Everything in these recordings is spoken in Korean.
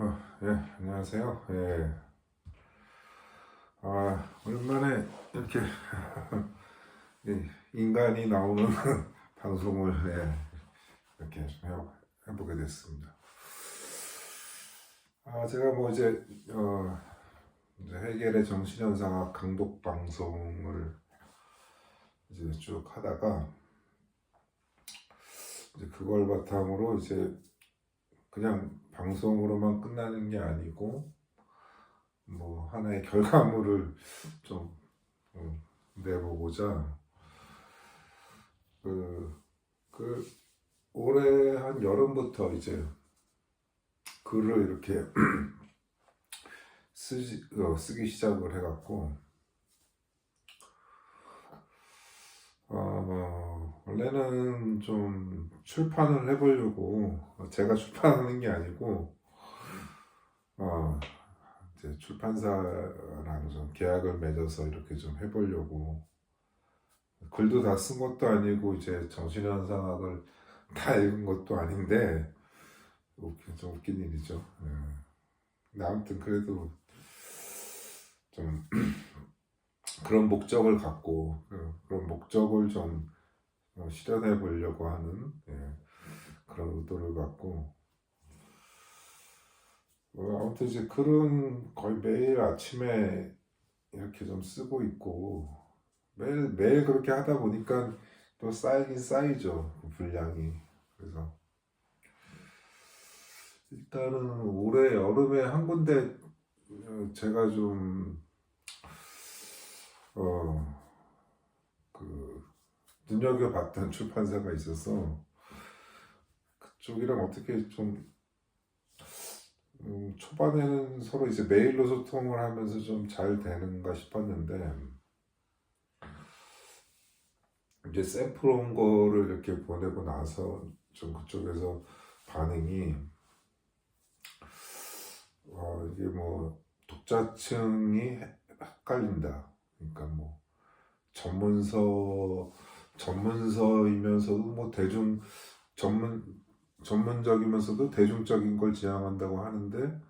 어, 예, 안녕하세요. 예. 아, 오랜만에 이렇게 이 인간이 나오는 방송을 예, 이렇게 해보게 됐습니다. 아, 제가 뭐 이제 어, 이제 해결의 정신현상학 강독 방송을 이제 쭉 하다가 이제 그걸 바탕으로 이제 그냥 방송으로만 끝나는 게 아니고 뭐 하나의 결과물을 좀 음, 내보고자 그, 그 올해 한 여름부터 이제 글을 이렇게 쓰지, 어, 쓰기 시작을 해갖고 어, 원래는 좀 출판을 해보려고 제가 출판하는 게 아니고 어, 이제 출판사랑 좀 계약을 맺어서 이렇게 좀 해보려고 글도 다 쓴 것도 아니고 이제 정신현상학을 다 읽은 것도 아닌데 웃긴, 좀 웃긴 일이죠. 예. 아무튼 그래도 좀 그런 목적을 갖고 어, 그런 목적을 좀 어, 실현해 보려고 하는 예, 그런 의도를 갖고. 어, 아무튼 이제 글은 거의 매일 아침에 이렇게 좀 쓰고 있고 매일 매일 그렇게 하다 보니까 또 쌓이긴 쌓이죠 그 분량이. 그래서 일단은 올해 여름에 한 군데 어, 제가 좀 어, 그, 눈여겨봤던 출판사가 있어서, 그쪽이랑 어떻게 좀, 음, 초반에는 서로 이제 메일로 소통을 하면서 좀 잘 되는가 싶었는데, 이제 샘플 온 거를 이렇게 보내고 나서 좀 그쪽에서 반응이, 어, 이게 뭐, 독자층이 헷갈린다. 그러니까 뭐 전문서 전문서이면서도 뭐 대중 전문 전문적이면서도 대중적인 걸 지향한다고 하는데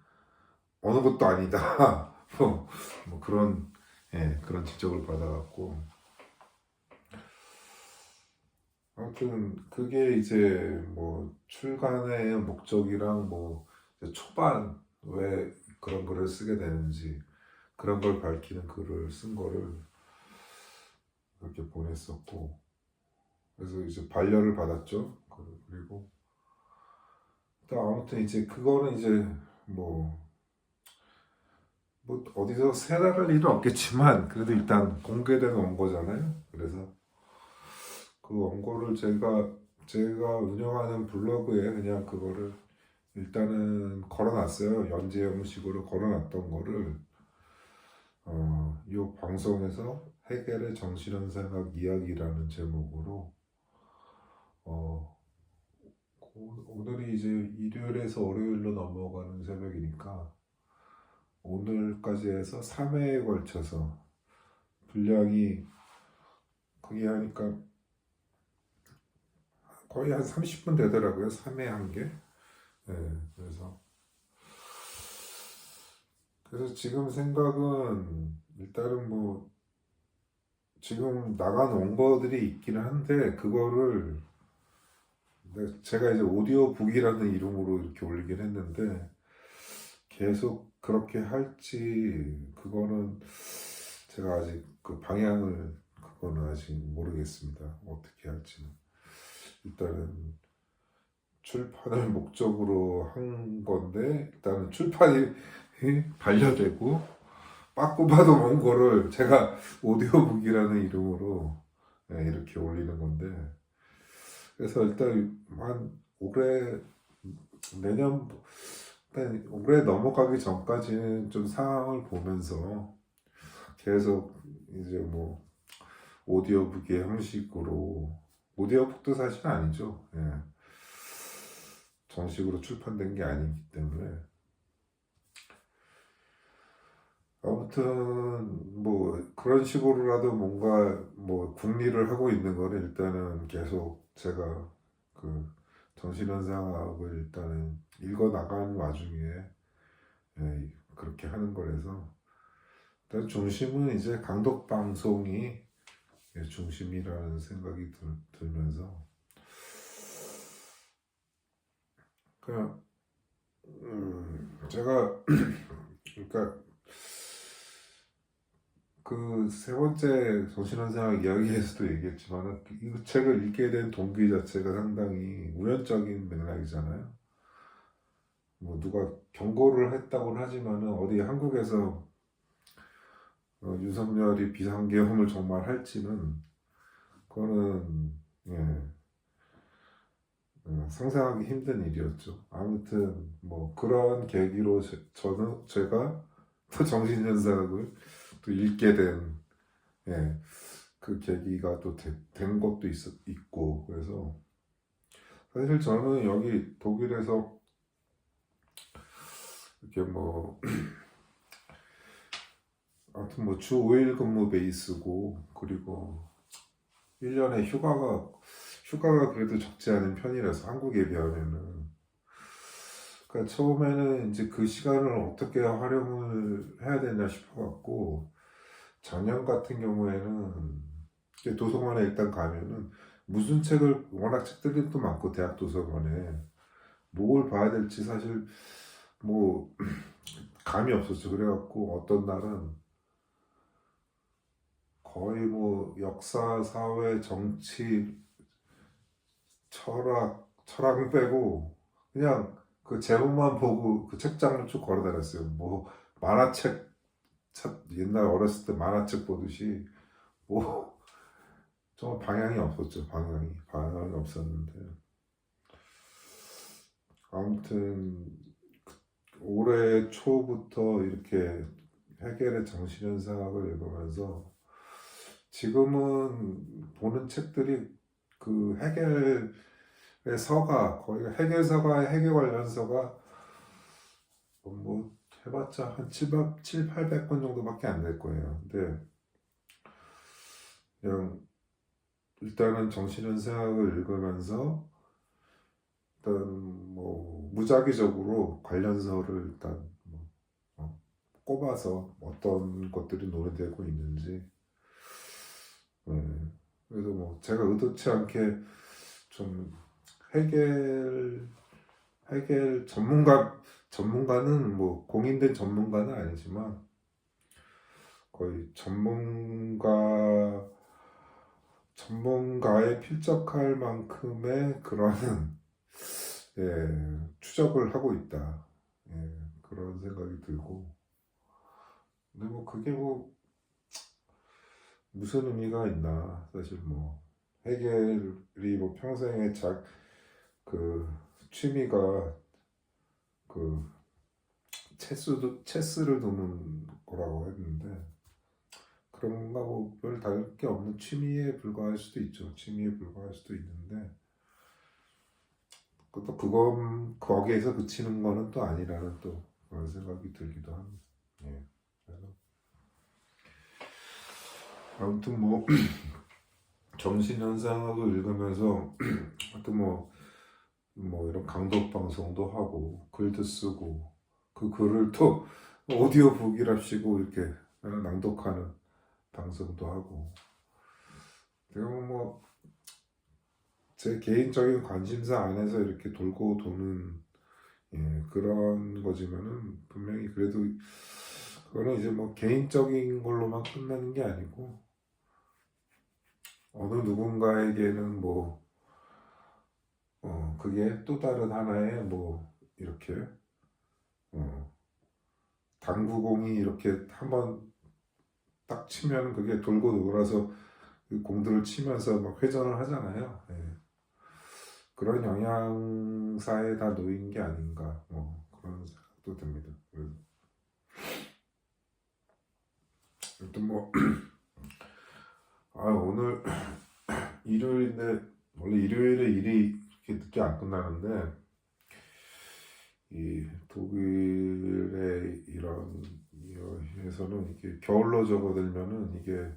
어느 것도 아니다. 뭐, 뭐 그런 예, 그런 지적을 받아갖고 아무튼 그게 이제 뭐 출간의 목적이랑 뭐 초반 왜 그런 글을 쓰게 되는지 그런 걸 밝히는 글을 쓴 거를 그렇게 보냈었고 그래서 이제 반려를 받았죠. 그- 그리고 또 아무튼 이제 그거는 이제 뭐, 뭐 어디서 세달할 일은 없겠지만 그래도 일단 공개된 원고잖아요. 그래서 그 원고를 제가 제가 운영하는 블로그에 그냥 그거를 일단은 걸어놨어요. 연재 형식으로 걸어놨던 거를 어, 이 방송에서 해결의 정신현상학 이야기라는 제목으로 어, 오- 오늘이 이제 일요일에서 월요일로 넘어가는 새벽이니까 오늘까지 해서 3회에 걸쳐서 분량이 그게 하니까 거의 한 30분 되더라고요. 3회 한 개. 네, 그래서 그래서 지금 생각은 일단은 뭐 지금 나간 원고들이 있기는 한데 그거를 내- 제가 이제 오디오북이라는 이름으로 이렇게 올리긴 했는데 계속 그렇게 할지 그거는 제가 아직 그 방향을 그거는 아직 모르겠습니다. 어떻게 할지는 일단은 출판을 목적으로 한 건데 일단은 출판이 반려되고 빠꾸봐도 먼 거를 제가 오디오북이라는 이름으로 네, 이렇게 올리는 건데 그래서 일단 한 올해 내년 일단 올해 넘어가기 전까지는 좀 상황을 보면서 계속 이제 뭐 오디오북의 형식으로 오디오북도 사실 아니죠. 예. 정식으로 출판된 게 아니기 때문에 아무튼 뭐 그런 식으로라도 뭔가 뭐 궁리를 하고 있는 거는 일단은 계속 제가 그 정신현상학을 일단은 읽어 나가는 와중에 예, 그렇게 하는 거라서. 일단 중심은 이제 강독 방송이 예, 중심이라는 생각이 들, 들면서. 그냥 음, 제가 그러니까 그 세 번째 정신환생학 이야기에서도 얘기했지만은 이 책을 읽게 된 동기 자체가 상당히 우연적인 맥락이잖아요. 뭐 누가 경고를 했다고는 하지만은 어디 한국에서 어, 윤석열이 비상계엄을 정말 할지는 그거는 예, 어, 상상하기 힘든 일이었죠. 아무튼 뭐 그런 계기로 제, 저는 제가 또 정신현상을 또 읽게 된 예, 그 계기가 또 된 것도 있, 있고 그래서 사실 저는 여기 독일에서 이렇게 뭐 아무튼 뭐 주 5일 근무 베이스고 그리고 1년에 휴가가 휴가가 그래도 적지 않은 편이라서 한국에 비하면은 그러니까 처음에는 이제 그 시간을 어떻게 활용을 해야 되나 싶어갖고 작년 같은 경우에는 도서관에 일단 가면은 무슨 책을 워낙 책들이 또 많고 대학 도서관에 뭘 봐야 될지 사실 뭐 감이 없었죠. 그래갖고 어떤 날은 거의 뭐 역사, 사회, 정치, 철학, 철학을 빼고 그냥 그 제목만 보고 그 책장을 쭉 걸어 다녔어요. 뭐 만화책 참 옛날 어렸을 때 만화책 보듯이 뭐 정말 방향이 없었죠. 방향이 방향이 없었는데 아무튼 그 올해 초부터 이렇게 해결의 정신현상학을 읽으면서 지금은 보는 책들이 그 해결의 서가 거의 해결서가 해결 관련서가 뭐 해봤자 한 7, 7 800권 정도밖에 안 될 거예요. 근데 그냥 일단은 정신현상학을 읽으면서 일단 뭐 무작위적으로 관련서를 일단 뭐 어, 꼽아서 어떤 것들이 논의되고 있는지 네. 그래서 뭐 제가 의도치 않게 좀 해결 해결 전문가 전문가는 뭐 공인된 전문가는 아니지만 거의 전문가 전문가에 필적할 만큼의 그런 예, 추적을 하고 있다. 예, 그런 생각이 들고 근데 뭐 그게 뭐 무슨 의미가 있나 사실 뭐 해겔이 뭐 평생의 작 그 취미가 그 체스도 체스를 두는 거라고 했는데 그런 건가 뭐별 다를 게 없는 취미에 불과할 수도 있죠 취미에 불과할 수도 있는데 또 그건 거기에서 그치는 거는 또 아니라는 또 그런 생각이 들기도 합니다. 예. 그래서 아무튼 뭐 정신 현상학을 읽으면서 하여튼 뭐, 뭐 이런 강독 방송도 하고 글도 쓰고 그 글을 또 오디오북이랍시고 이렇게 낭독하는 방송도 하고. 내가 뭐 제 개인적인 관심사 안에서 이렇게 돌고 도는 예, 그런 거지만은 분명히 그래도 그거는 이제 뭐 개인적인 걸로만 끝나는 게 아니고 어느 누군가에게는 뭐, 어, 그게 또 다른 하나의 뭐, 이렇게, 어, 당구공이 이렇게 한번 딱 치면 그게 돌고 돌아서 그 공들을 치면서 막 회전을 하잖아요. 예. 그런 영양사에 다 놓인 게 아닌가, 뭐, 그런 생각도 듭니다. 그래서. 뭐, 아, 오늘 일요일인데 원래 일요일에 일이 이렇게 늦게 안 끝나는데 이 독일의 이런 에서는 이게 겨울로 접어들면은 이게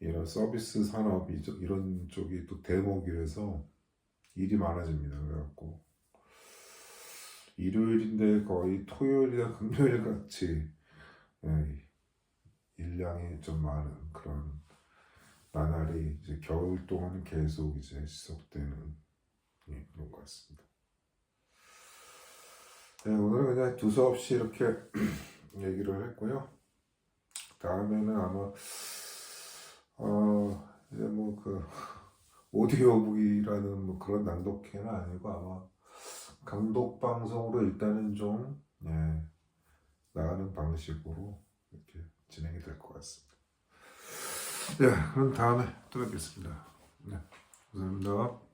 이런 서비스 산업 이런 쪽이 또 대목이라서 일이 많아집니다. 그래갖고 일요일인데 거의 토요일이나 금요일 같이 예, 일량이 좀 많은 그런 나날이 이제 겨울 동안 계속 이제 지속되는 예, 그런 것 같습니다. 네, 오늘은 그냥 두서없이 이렇게 얘기를 했고요. 다음에는 아마 어 이제 뭐 그 오디오북이라는 뭐 그런 낭독회는 아니고 아마 강독 방송으로 일단은 좀 예, 나가는 방식으로 이렇게 진행이 될 것 같습니다. 네, 그럼 다음에 또 뵙겠습니다. 네, 감사합니다.